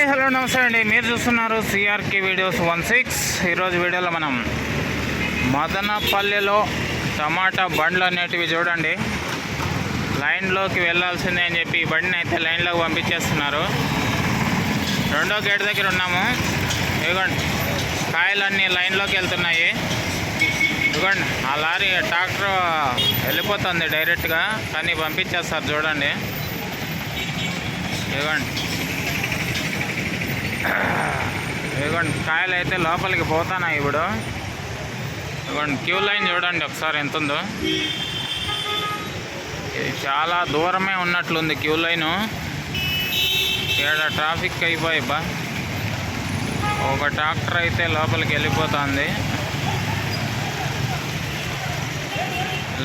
Hi hello నమస్తే అండి. మీరు చూస్తున్నారు సిఆర్కే వీడియోస్ వన్ సిక్స్ ఈరోజు వీడియోలో మనం మదనపల్లెలో టమాటా బండ్లు అనేటివి చూడండి. లైన్లోకి వెళ్ళాల్సిందే అని చెప్పి ఈ బండిని అయితే లైన్లోకి పంపించేస్తున్నారు. రెండో గేట్ దగ్గర ఉన్నాము. ఇదిగోండి కాయలన్నీ లైన్లోకి వెళ్తున్నాయి. ఇదిగోండి ఆ లారీ ట్రాక్టర్ వెళ్ళిపోతుంది డైరెక్ట్గా. కానీ పంపించేస్తారు చూడండి. ఇదిగోండి. ఇదిగోండి కాయలు అయితే లోపలికి పోతానా ఇప్పుడు. ఇదిగోండి క్యూ లైన్ చూడండి ఒకసారి ఎంత ఉందో ఇది చాలా దూరమే ఉన్నట్లుంది క్యూ లైను. ఇక్కడ ట్రాఫిక్ అయిపోయి బా. ఒక ట్రాక్టర్ అయితే లోపలికి వెళ్ళిపోతుంది.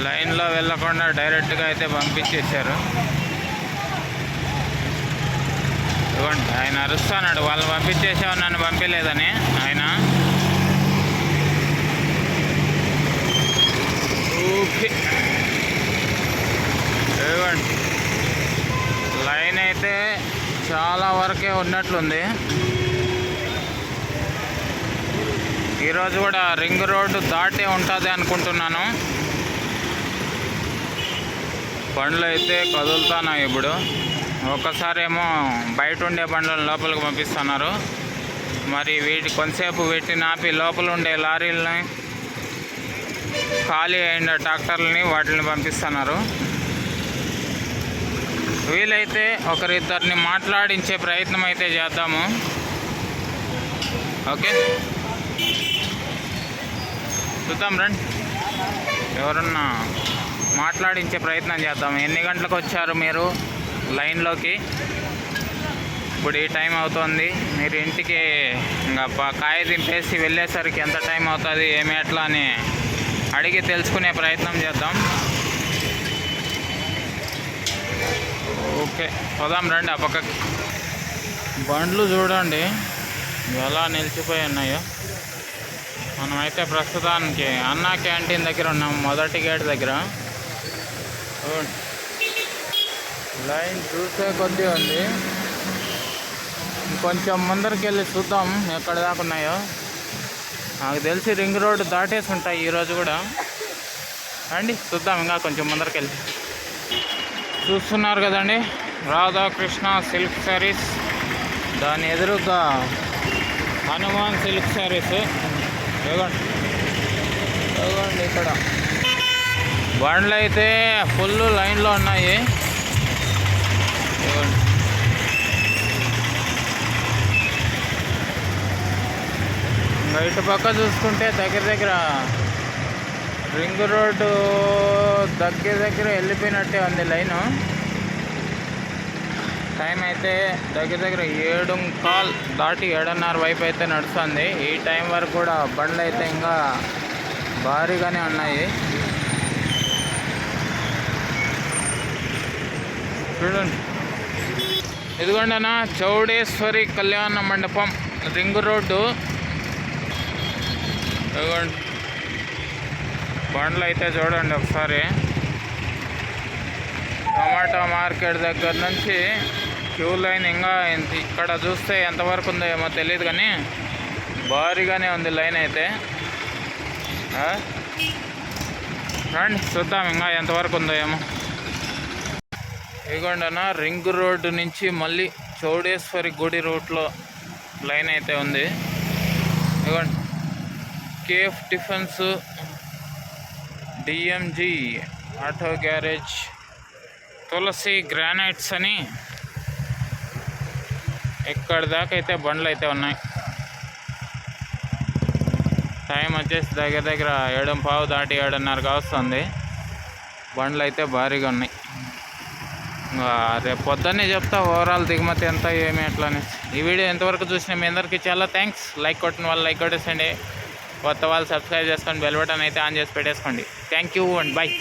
లైన్లో వెళ్ళకుండా డైరెక్ట్గా అయితే పంపించేశారు. ఇదిగోండి ఆయన అరుస్తున్నాడు. వాళ్ళు పంపించేసావు నన్ను పంపించలేదని. ఆయన ఓకే ఇదిగోండి లైన్ అయితే చాలా వరకే ఉన్నట్లుంది. ఈరోజు కూడా రింగ్ రోడ్డు దాటే ఉంటుంది అనుకుంటున్నాను. బండ్లు అయితే కదులుతున్నాయి ఇప్పుడు. ఒక్కసారేమో బయట ఉండే బండ్లను లోపలికి పంపిస్తున్నారు. మరి వీటి కొంతసేపు వీటిని ఆపి లోపల ఉండే లారీలని ఖాళీ అయిన ట్రాక్టర్లని వాటిని పంపిస్తున్నారు. వీలైతే ఒకరిద్దరిని మాట్లాడించే ప్రయత్నం అయితే చేద్దాము. ఓకే? చూద్దాం రండి. ఎవరన్నా మాట్లాడించే ప్రయత్నం చేద్దాం. ఎన్ని గంటలకు వచ్చారు మీరు? లైన్లోకి. ఇప్పుడు ఈ టైం అవుతుంది. మీరు ఇంటికి ఇంకా కాయ దింపేసి వెళ్ళేసరికి ఎంత టైం అవుతుంది ఏమి ఎట్లా అని అడిగి తెలుసుకునే ప్రయత్నం చేద్దాం. ఓకే పోదాం రండి ఆ పక్కకి. బండ్లు చూడండి ఎలా నిలిచిపోయి ఉన్నాయో. మనమైతే ప్రస్తుతానికి అన్నా క్యాంటీన్ దగ్గర ఉన్నాం మొదటి గేట్ దగ్గర. చూడండి. లైన్ చూసే కొద్దీ ఉంది. ఇంకొంచెం ముందరికి వెళ్ళి చూద్దాం ఎక్కడ దాకా ఉన్నాయో. నాకు తెలిసి రింగ్ రోడ్ దాటేసి ఉంటాయి ఈరోజు కూడా. రండి చూద్దాం ఇంకా కొంచెం ముందరికి వెళ్ళి చూస్తున్నారు కదండి రాధాకృష్ణ సిల్క్ శారీస్. దాని ఎదురుగా హనుమాన్ సిల్క్ శారీస్. ఇవ్వండి ఇవ్వండి ఇక్కడ. బండ్లు అయితే ఫుల్ లైన్లో ఉన్నాయి. ఇటు పక్క చూసుకుంటే దగ్గర దగ్గర రింగ్ రోడ్డు దగ్గర దగ్గర వెళ్ళిపోయినట్టే ఉంది లైను. టైం అయితే దగ్గర దగ్గర ఏడు కాల్ దాటి ఏడున్నర వైపు అయితే నడుస్తుంది. ఈ టైం వరకు కూడా బండ్లు అయితే ఇంకా భారీగానే ఉన్నాయి. చూడండి. ఇదిగోండి చౌడేశ్వరి కళ్యాణ మండపం రింగ్ రోడ్డు. ఇదిగోండి. బండ్లు అయితే చూడండి ఒకసారి. టమాటా మార్కెట్ దగ్గర నుంచి క్యూ లైన్ ఇంకా ఇక్కడ చూస్తే ఎంతవరకు ఉందో ఏమో తెలియదు కానీ భారీగానే ఉంది లైన్ అయితే. రండి చూద్దాం ఇంకా ఎంతవరకు ఉందో ఏమో. ఇదిగోండి రింగ్ రోడ్డు నుంచి మళ్ళీ చౌడేశ్వరి గుడి రూట్లో లైన్ అయితే ఉంది. ఇదిగోండి. Cafe defence DMG auto garage Tulasi granites అని ఇక్కడ దాకా అయితే బండ్లు అయితే ఉన్నాయి. టైం వచ్చేసి దగ్గర దగ్గర ఏడు పావు దాటి ఏడున్నరకు వస్తుంది. బండ్లు అయితే భారీగా ఉన్నాయి. రేపు పొద్దున్నే చెప్తా ఓవరాల్ దిగుమతి ఎంత ఏమి ఎట్లా అని ఈ వీడియో ఎంతవరకు చూసిన మీ అందరికీ చాలా థ్యాంక్స్ లైక్ కొట్టిన వాళ్ళు లైక్ కొట్టేసండి కొత్త వాళ్ళు సబ్స్క్రైబ్ చేసుకోండి బెల్ బటన్ అయితే ఆన్ చేసి పెట్టేసుకోండి. Thank you and bye